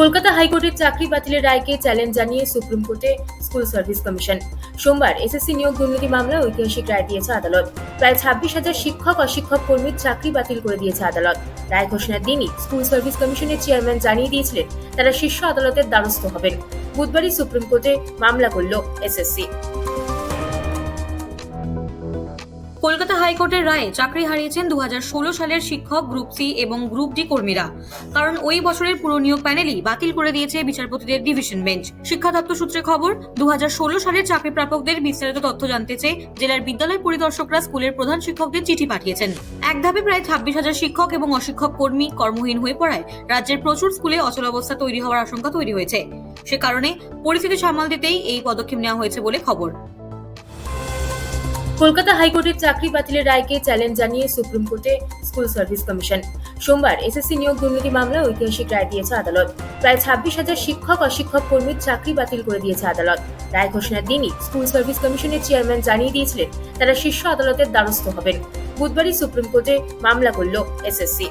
কলকাতা হাইকোর্টের চাকরি বাতিলের রায়কে চ্যালেঞ্জ জানিয়ে সুপ্রিম কোর্টে স্কুল সার্ভিস কমিশন। সোমবার এসএসসি নিয়োগ দুর্নীতি মামলায় ঐতিহাসিক রায় দিয়েছে আদালত। প্রায় ছাব্বিশ হাজার শিক্ষক, অশিক্ষক কর্মীর চাকরি বাতিল করে দিয়েছে আদালত। রায় ঘোষণার দিনই স্কুল সার্ভিস কমিশনের চেয়ারম্যান জানিয়ে দিয়েছিলেন, তারা শীর্ষ আদালতের দ্বারস্থ হবেন। বুধবারই সুপ্রিম কোর্টে মামলা করল এসএসসি। কলকাতা হাইকোর্টের রায়ে চাকরি হারিয়েছেন দু হাজার ষোলো সালের শিক্ষক গ্রুপ সি এবং গ্রুপ ডি কর্মীরা। কারণ ওই বছরের পুরো নিয়োগ প্যানেলই বাতিল করে দিয়েছে বিচারপতিদের ডিভিশন বেঞ্চ। শিক্ষা দপ্তর সূত্রে খবর, দুহাজার ষোলো সালের চাকরি প্রাপকদের বিস্তারিত তথ্য জানতে চেয়ে জেলার বিদ্যালয় পরিদর্শকরা স্কুলের প্রধান শিক্ষকদের চিঠি পাঠিয়েছেন। এক ধাপে প্রায় ছাব্বিশ হাজার শিক্ষক এবং অশিক্ষক কর্মী কর্মহীন হয়ে পড়ায় রাজ্যের প্রচুর স্কুলে অচলাবস্থা তৈরি হওয়ার আশঙ্কা তৈরি হয়েছে। সে কারণে পরিস্থিতি সামাল দিতেই এই পদক্ষেপ নেওয়া হয়েছে বলে খবর। কলকাতা হাইকোর্টের চাকরি বাতিলের রায়কে চ্যালেঞ্জ জানিয়ে সুপ্রিম কোর্টে স্কুল সার্ভিস কমিশন। সোমবার এসএসসি নিয়োগ দুর্নীতি মামলায় ঐতিহাসিক রায় দিয়েছে আদালত। প্রায় ছাব্বিশ হাজার শিক্ষক, অশিক্ষক কর্মীর চাকরি বাতিল করে দিয়েছে আদালত। রায় ঘোষণার দিনই স্কুল সার্ভিস কমিশনের চেয়ারম্যান জানিয়ে দিয়েছিলেন, তারা শীর্ষ আদালতের দ্বারস্থ হবেন। বুধবারই সুপ্রিম কোর্টে মামলা করল এসএসসি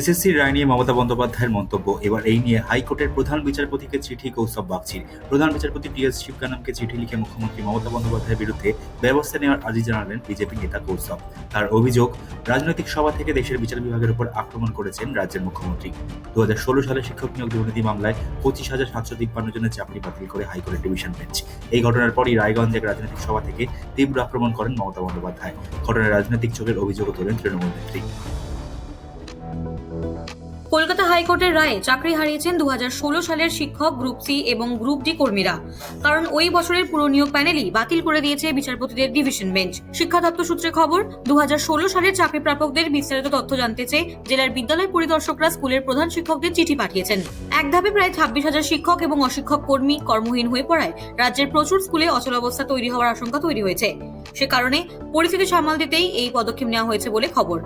এসএসসির রায় নিয়ে মমতা বন্দ্যোপাধ্যায়ের মন্তব্য। এবার এই নিয়ে হাইকোর্টের প্রধান বিচারপতিকে চিঠি কৌসব বাগচির। প্রধান বিচারপতি টি এস শিবকানামকে চিঠি লিখে মুখ্যমন্ত্রী মমতা বন্দ্যোপাধ্যায়ের বিরুদ্ধে ব্যবস্থা নেওয়ার আর্জি জানালেন বিজেপি নেতা কৌস্তব। তার অভিযোগ, রাজনৈতিক সভা থেকে দেশের বিচার বিভাগের উপর আক্রমণ করেছেন রাজ্যের মুখ্যমন্ত্রী। দু হাজার ষোলো সালে শিক্ষক নিয়োগ দুর্নীতি মামলায় পঁচিশ হাজার সাতশো তিপ্পান্ন জনের চাকরি বাতিল করে হাইকোর্টের ডিভিশন বেঞ্চ। এই ঘটনার পরই রায়গঞ্জে এক রাজনৈতিক সভা থেকে তীব্র আক্রমণ করেন মমতা বন্দ্যোপাধ্যায়। ঘটনায় রাজনৈতিক চোখের অভিযোগও তোলেন তৃণমূল নেত্রী। কলকাতা হাইকোর্টের রায়ে চাকরি হারিয়েছেন দু হাজার ষোলো সালের শিক্ষক গ্রুপ সি এবং গ্রুপ ডি কর্মীরা। কারণ ওই বছরের পুরো নিয়োগ প্যানেলই বাতিল করে দিয়েছে বিচারপতিদের ডিভিশন বেঞ্চ। শিক্ষা দপ্তর সূত্রে খবর, দুহাজার ষোলো সালের চাকরি প্রাপকদের বিস্তারিত তথ্য জানতে চেয়ে জেলার বিদ্যালয় পরিদর্শকরা স্কুলের প্রধান শিক্ষকদের চিঠি পাঠিয়েছেন। এক ধাপে প্রায় ছাব্বিশ হাজার শিক্ষক এবং অশিক্ষক কর্মী কর্মহীন হয়ে পড়ায় রাজ্যের প্রচুর স্কুলে অচলাবস্থা তৈরি হওয়ার আশঙ্কা তৈরি হয়েছে। সে কারণে পরিস্থিতি সামাল দিতেই এই পদক্ষেপ নেওয়া হয়েছে বলে খবর।